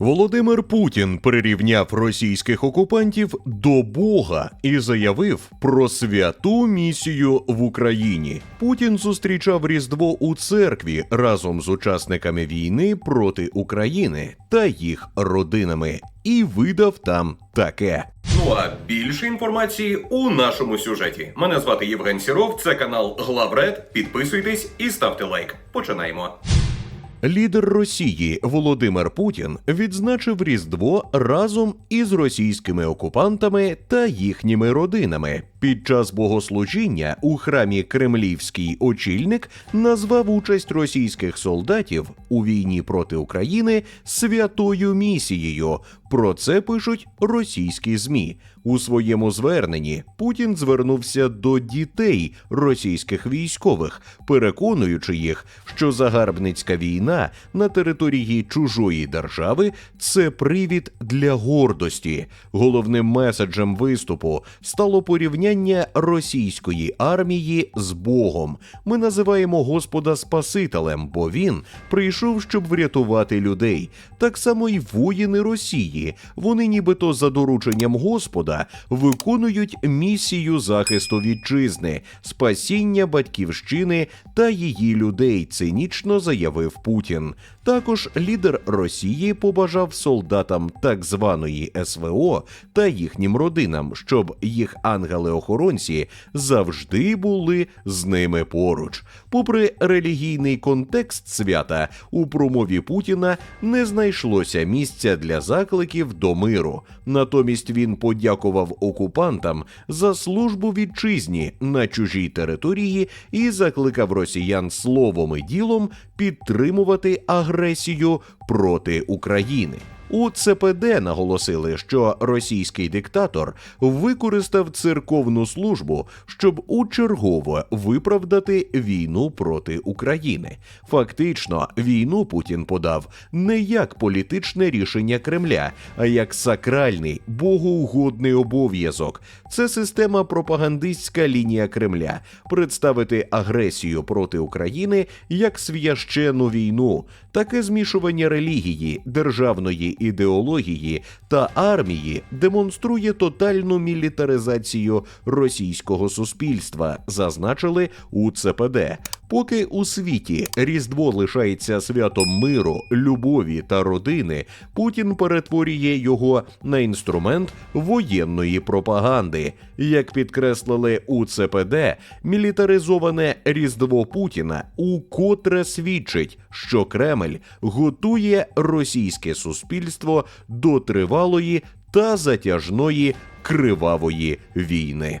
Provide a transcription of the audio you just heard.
Володимир Путін прирівняв російських окупантів до Бога і заявив про святу місію в Україні. Путін зустрічав Різдво у церкві разом з учасниками війни проти України та їх родинами і видав там таке. Ну а більше інформації у нашому сюжеті. Мене звати Євген Сіров, це канал Главред. Підписуйтесь і ставте лайк. Починаємо. Лідер Росії Володимир Путін відзначив Різдво разом із російськими окупантами та їхніми родинами. Під час богослужіння у храмі Кремлівський очільник назвав участь російських солдатів у війні проти України святою місією. Про це пишуть російські змі. У своєму зверненні Путін звернувся до дітей російських військових, переконуючи їх, що загарбницька війна на території чужої держави це привід для гордості. Головним меседжем виступу стало порівняння російської армії з Богом. Ми називаємо Господа Спасителем, бо він прийшов, щоб врятувати людей. Так само й воїни Росії. Вони, нібито за дорученням Господа, виконують місію захисту вітчизни, спасіння батьківщини та її людей. Цинічно заявив Путін. Також лідер Росії побажав солдатам так званої СВО та їхнім родинам, щоб їх ангели-охоронці завжди були з ними поруч. Попри релігійний контекст свята, у промові Путіна не знайшлося місця для закликів до миру. Натомість він подякував окупантам за службу вітчизні на чужій території і закликав росіян словом і ділом підтримувати агресію проти України. У ЦПД наголосили, що російський диктатор використав церковну службу, щоб учергово виправдати війну проти України. Фактично, війну Путін подав не як політичне рішення Кремля, а як сакральний богоугодний обов'язок. Це система пропагандистська лінія Кремля представити агресію проти України як священну війну. Таке змішування релігії, державної ідеології та армії демонструє тотальну мілітаризацію російського суспільства, зазначили у ЦПД. Поки у світі Різдво лишається святом миру, любові та родини, Путін перетворює його на інструмент воєнної пропаганди. Як підкреслили у ЦПД, мілітаризоване Різдво Путіна укотре свідчить, що Кремль готує російське суспільство до тривалої та затяжної кривавої війни.